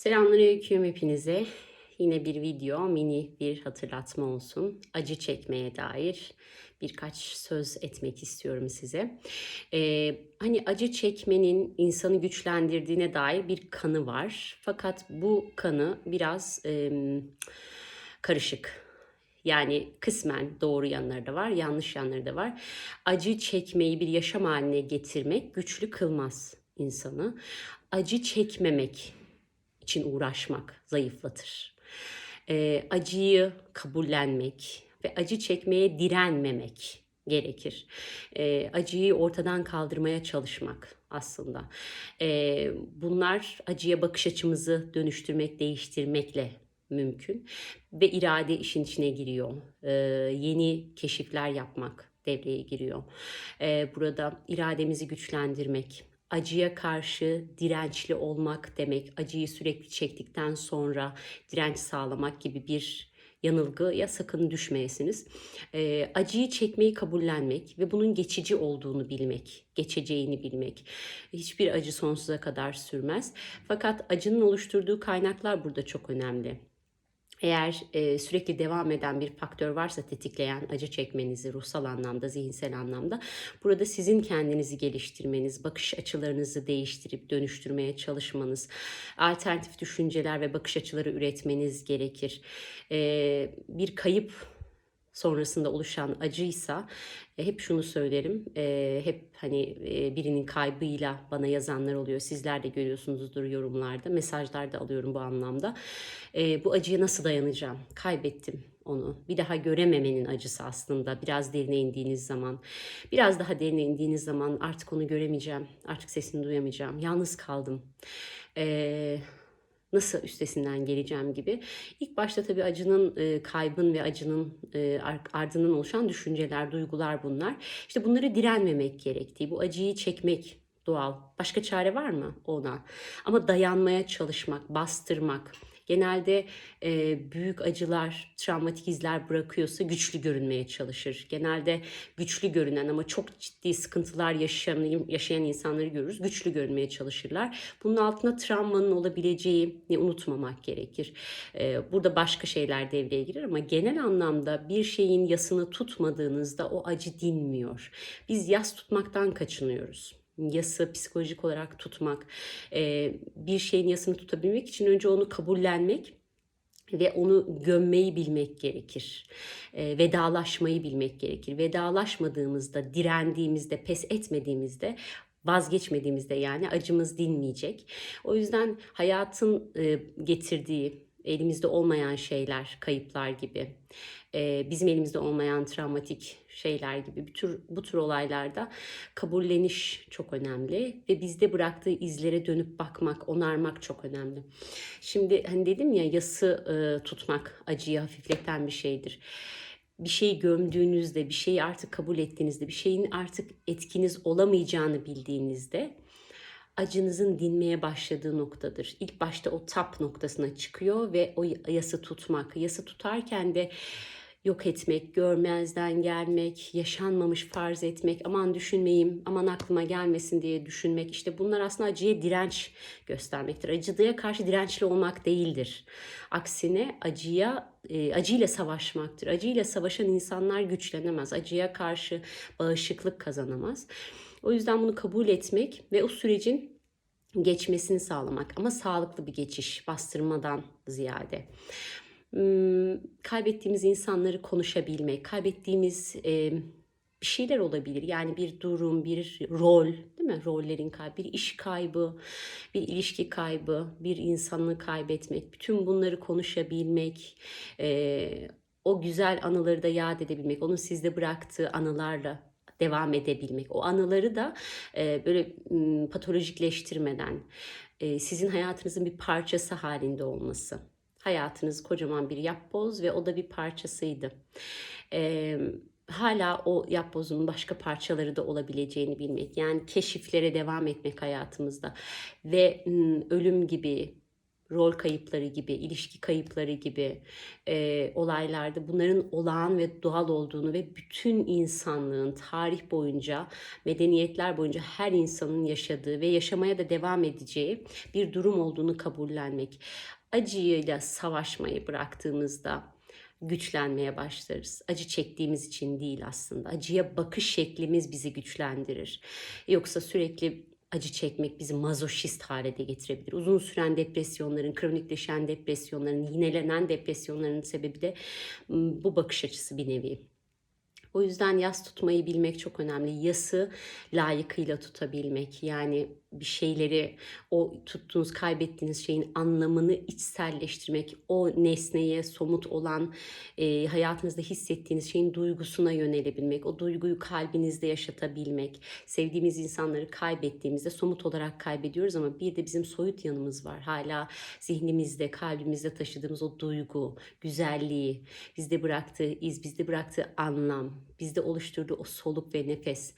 Selamünaleyküm hepinize. Yine bir video, mini bir hatırlatma olsun. Acı çekmeye dair birkaç söz etmek istiyorum size. Ee, hani acı çekmenin insanı güçlendirdiğine dair bir kanı var. Fakat bu kanı biraz e, karışık. Yani kısmen doğru yanları da var, yanlış yanları da var. Acı çekmeyi bir yaşam haline getirmek güçlü kılmaz insanı. Acı çekmemek için uğraşmak zayıflatır. Ee, acıyı kabullenmek ve acı çekmeye direnmemek gerekir. Ee, acıyı ortadan kaldırmaya çalışmak aslında. Ee, bunlar acıya bakış açımızı dönüştürmek, değiştirmekle mümkün ve irade işin içine giriyor. Ee, yeni keşifler yapmak devreye giriyor. Ee, burada irademizi güçlendirmek, acıya karşı dirençli olmak demek, acıyı sürekli çektikten sonra direnç sağlamak gibi bir yanılgıya sakın düşmeyesiniz. Ee, acıyı çekmeyi kabullenmek ve bunun geçici olduğunu bilmek, geçeceğini bilmek. Hiçbir acı sonsuza kadar sürmez. Fakat acının oluşturduğu kaynaklar burada çok önemli. Eğer e, sürekli devam eden bir faktör varsa tetikleyen acı çekmenizi ruhsal anlamda, zihinsel anlamda burada sizin kendinizi geliştirmeniz, bakış açılarınızı değiştirip dönüştürmeye çalışmanız, alternatif düşünceler ve bakış açıları üretmeniz gerekir. E, bir kayıp sonrasında oluşan acıysa e, hep şunu söylerim. E, hep hani e, birinin kaybıyla bana yazanlar oluyor. Sizler de görüyorsunuzdur yorumlarda. Mesajlar da alıyorum bu anlamda. Bu acıya nasıl dayanacağım? Kaybettim onu. Bir daha görememenin acısı aslında. Biraz derine indiğiniz zaman, biraz daha derine indiğiniz zaman artık onu göremeyeceğim. Artık sesini duyamayacağım. Yalnız kaldım. Eee nasıl üstesinden geleceğim gibi. İlk başta tabii acının, e, kaybın ve acının e, ardından oluşan düşünceler, duygular bunlar. İşte bunları direnmemek gerektiği, bu acıyı çekmek doğal. Başka çare var mı ona? Ama dayanmaya çalışmak, bastırmak, genelde e, büyük acılar, travmatik izler bırakıyorsa güçlü görünmeye çalışır. Genelde güçlü görünen ama çok ciddi sıkıntılar yaşayan, yaşayan insanları görürüz. Güçlü görünmeye çalışırlar. Bunun altında travmanın olabileceğini unutmamak gerekir. E, burada başka şeyler devreye girer ama genel anlamda bir şeyin yasını tutmadığınızda o acı dinmiyor. Biz yas tutmaktan kaçınıyoruz yası psikolojik olarak tutmak, e, bir şeyin yasını tutabilmek için önce onu kabullenmek ve onu gömmeyi bilmek gerekir. E, vedalaşmayı bilmek gerekir. Vedalaşmadığımızda, direndiğimizde, pes etmediğimizde vazgeçmediğimizde yani acımız dinmeyecek. O yüzden hayatın e, getirdiği elimizde olmayan şeyler, kayıplar gibi, bizim elimizde olmayan travmatik şeyler gibi bir tür, bu tür olaylarda kabulleniş çok önemli ve bizde bıraktığı izlere dönüp bakmak, onarmak çok önemli. Şimdi hani dedim ya yası e, tutmak acıyı hafifleten bir şeydir bir şeyi gömdüğünüzde, bir şeyi artık kabul ettiğinizde, bir şeyin artık etkiniz olamayacağını bildiğinizde acınızın dinmeye başladığı noktadır. İlk başta o tap noktasına çıkıyor ve o yası tutmak. Yası tutarken de yok etmek, görmezden gelmek, yaşanmamış farz etmek, aman düşünmeyeyim, aman aklıma gelmesin diye düşünmek. İşte bunlar aslında acıya direnç göstermektir. Acıya karşı dirençli olmak değildir. Aksine acıya e, acıyla savaşmaktır. Acıyla savaşan insanlar güçlenemez. Acıya karşı bağışıklık kazanamaz. O yüzden bunu kabul etmek ve o sürecin geçmesini sağlamak ama sağlıklı bir geçiş bastırmadan ziyade. Hmm, kaybettiğimiz insanları konuşabilmek, kaybettiğimiz bir şeyler olabilir. Yani bir durum, bir rol, değil mi? Rollerin kaybı, bir iş kaybı, bir ilişki kaybı, bir insanlığı kaybetmek. Bütün bunları konuşabilmek, o güzel anıları da yad edebilmek, onun sizde bıraktığı anılarla devam edebilmek. O anıları da e, böyle patolojikleştirmeden e, sizin hayatınızın bir parçası halinde olması. Hayatınız kocaman bir yapboz ve o da bir parçasıydı. E, hala o yapbozun başka parçaları da olabileceğini bilmek. Yani keşiflere devam etmek hayatımızda ve ölüm gibi rol kayıpları gibi, ilişki kayıpları gibi e, olaylarda bunların olağan ve doğal olduğunu ve bütün insanlığın tarih boyunca, medeniyetler boyunca her insanın yaşadığı ve yaşamaya da devam edeceği bir durum olduğunu kabullenmek. Acıyla savaşmayı bıraktığımızda güçlenmeye başlarız. Acı çektiğimiz için değil aslında. Acıya bakış şeklimiz bizi güçlendirir. Yoksa sürekli acı çekmek bizi mazoşist hale de getirebilir. Uzun süren depresyonların, kronikleşen depresyonların, yinelenen depresyonların sebebi de bu bakış açısı bir nevi. O yüzden yas tutmayı bilmek çok önemli. Yası layıkıyla tutabilmek. Yani bir şeyleri, o tuttuğunuz, kaybettiğiniz şeyin anlamını içselleştirmek. O nesneye, somut olan, e, hayatınızda hissettiğiniz şeyin duygusuna yönelebilmek. O duyguyu kalbinizde yaşatabilmek. Sevdiğimiz insanları kaybettiğimizde somut olarak kaybediyoruz ama bir de bizim soyut yanımız var. Hala zihnimizde, kalbimizde taşıdığımız o duygu, güzelliği, bizde bıraktığı iz, bizde bıraktığı anlam, bizde oluşturduğu o soluk ve nefes.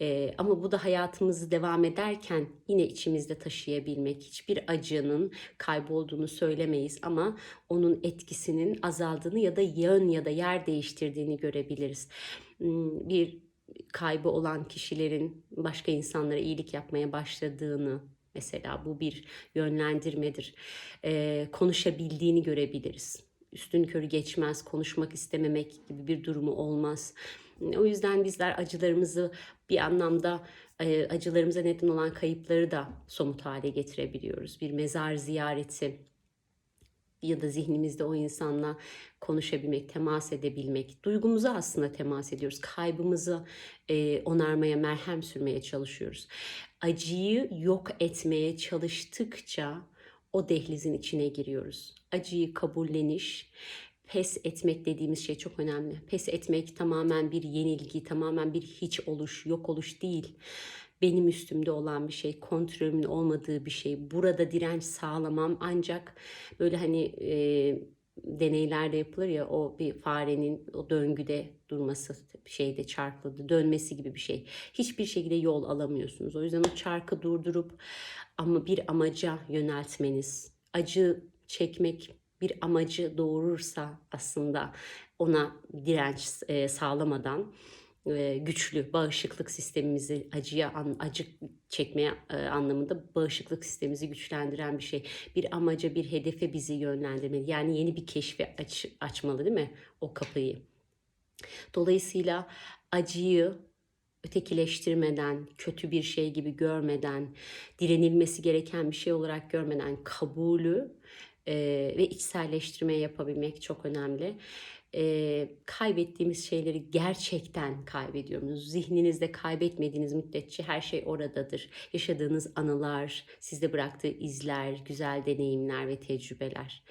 Ee, ama bu da hayatımızı devam ederken yine içimizde taşıyabilmek. Hiçbir acının kaybolduğunu söylemeyiz ama onun etkisinin azaldığını ya da yön ya da yer değiştirdiğini görebiliriz. Hmm, bir kaybı olan kişilerin başka insanlara iyilik yapmaya başladığını mesela bu bir yönlendirmedir. Ee, konuşabildiğini görebiliriz üstün körü geçmez, konuşmak istememek gibi bir durumu olmaz. O yüzden bizler acılarımızı bir anlamda e, acılarımıza neden olan kayıpları da somut hale getirebiliyoruz. Bir mezar ziyareti ya da zihnimizde o insanla konuşabilmek, temas edebilmek, duygumuza aslında temas ediyoruz. Kaybımızı e, onarmaya, merhem sürmeye çalışıyoruz. Acıyı yok etmeye çalıştıkça o dehlizin içine giriyoruz. Acıyı kabulleniş, pes etmek dediğimiz şey çok önemli. Pes etmek tamamen bir yenilgi, tamamen bir hiç oluş, yok oluş değil. Benim üstümde olan bir şey, kontrolümün olmadığı bir şey. Burada direnç sağlamam ancak böyle hani e, deneylerde yapılır ya o bir farenin o döngüde durması şeyde çarklı dönmesi gibi bir şey. Hiçbir şekilde yol alamıyorsunuz. O yüzden o çarkı durdurup ama bir amaca yöneltmeniz, acı çekmek bir amacı doğurursa aslında ona direnç e, sağlamadan e, güçlü bağışıklık sistemimizi acıya acı çekmeye e, anlamında bağışıklık sistemimizi güçlendiren bir şey. Bir amaca, bir hedefe bizi yönlendirmeli. Yani yeni bir keşfe aç, açmalı değil mi o kapıyı? Dolayısıyla acıyı ötekileştirmeden, kötü bir şey gibi görmeden, direnilmesi gereken bir şey olarak görmeden kabulü e, ve içselleştirme yapabilmek çok önemli. E, kaybettiğimiz şeyleri gerçekten kaybediyoruz. Zihninizde kaybetmediğiniz müddetçe her şey oradadır. Yaşadığınız anılar, sizde bıraktığı izler, güzel deneyimler ve tecrübeler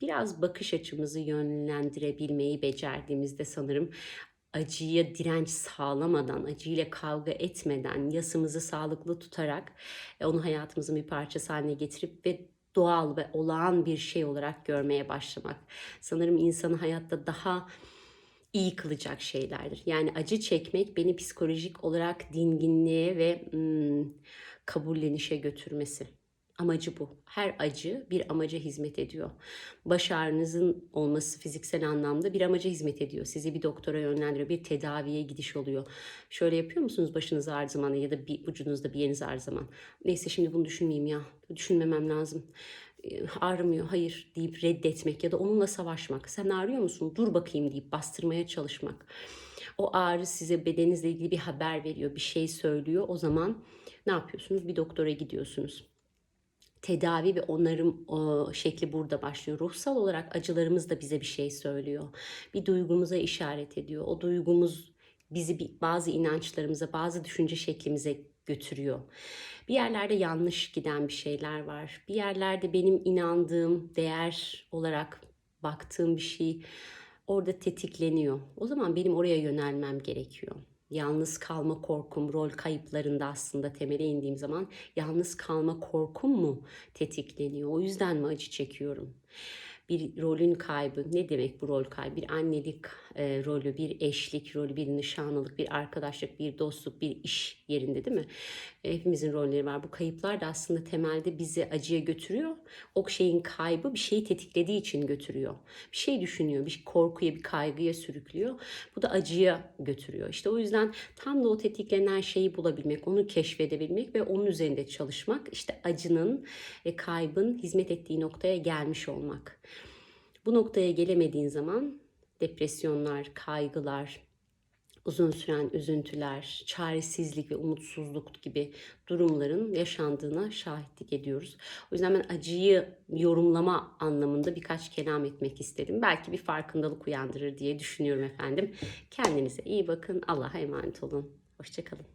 biraz bakış açımızı yönlendirebilmeyi becerdiğimizde sanırım acıya direnç sağlamadan, acıyla kavga etmeden, yasımızı sağlıklı tutarak e, onu hayatımızın bir parçası haline getirip ve doğal ve olağan bir şey olarak görmeye başlamak. Sanırım insanı hayatta daha iyi kılacak şeylerdir. Yani acı çekmek beni psikolojik olarak dinginliğe ve hmm, kabullenişe götürmesi. Amacı bu. Her acı bir amaca hizmet ediyor. Baş ağrınızın olması fiziksel anlamda bir amaca hizmet ediyor. Sizi bir doktora yönlendiriyor, bir tedaviye gidiş oluyor. Şöyle yapıyor musunuz başınız ağrı zaman ya da bir ucunuzda bir yeriniz ağrı zaman? Neyse şimdi bunu düşünmeyeyim ya. Düşünmemem lazım. Ee, ağrımıyor, hayır deyip reddetmek ya da onunla savaşmak. Sen ağrıyor musun? Dur bakayım deyip bastırmaya çalışmak. O ağrı size bedeninizle ilgili bir haber veriyor, bir şey söylüyor. O zaman ne yapıyorsunuz? Bir doktora gidiyorsunuz tedavi ve onarım o, şekli burada başlıyor. Ruhsal olarak acılarımız da bize bir şey söylüyor. Bir duygumuza işaret ediyor. O duygumuz bizi bir, bazı inançlarımıza, bazı düşünce şeklimize götürüyor. Bir yerlerde yanlış giden bir şeyler var. Bir yerlerde benim inandığım, değer olarak baktığım bir şey orada tetikleniyor. O zaman benim oraya yönelmem gerekiyor yalnız kalma korkum, rol kayıplarında aslında temele indiğim zaman yalnız kalma korkum mu tetikleniyor? O yüzden mi acı çekiyorum? Bir rolün kaybı. Ne demek bu rol kaybı? Bir annelik e, rolü, bir eşlik rolü, bir nişanlılık, bir arkadaşlık, bir dostluk, bir iş yerinde değil mi? E, hepimizin rolleri var. Bu kayıplar da aslında temelde bizi acıya götürüyor. O şeyin kaybı bir şeyi tetiklediği için götürüyor. Bir şey düşünüyor, bir korkuya, bir kaygıya sürüklüyor. Bu da acıya götürüyor. İşte o yüzden tam da o tetiklenen şeyi bulabilmek, onu keşfedebilmek ve onun üzerinde çalışmak, işte acının ve kaybın hizmet ettiği noktaya gelmiş olmak. Bu noktaya gelemediğin zaman depresyonlar, kaygılar, uzun süren üzüntüler, çaresizlik ve umutsuzluk gibi durumların yaşandığına şahitlik ediyoruz. O yüzden ben acıyı yorumlama anlamında birkaç kelam etmek istedim. Belki bir farkındalık uyandırır diye düşünüyorum efendim. Kendinize iyi bakın. Allah'a emanet olun. Hoşçakalın.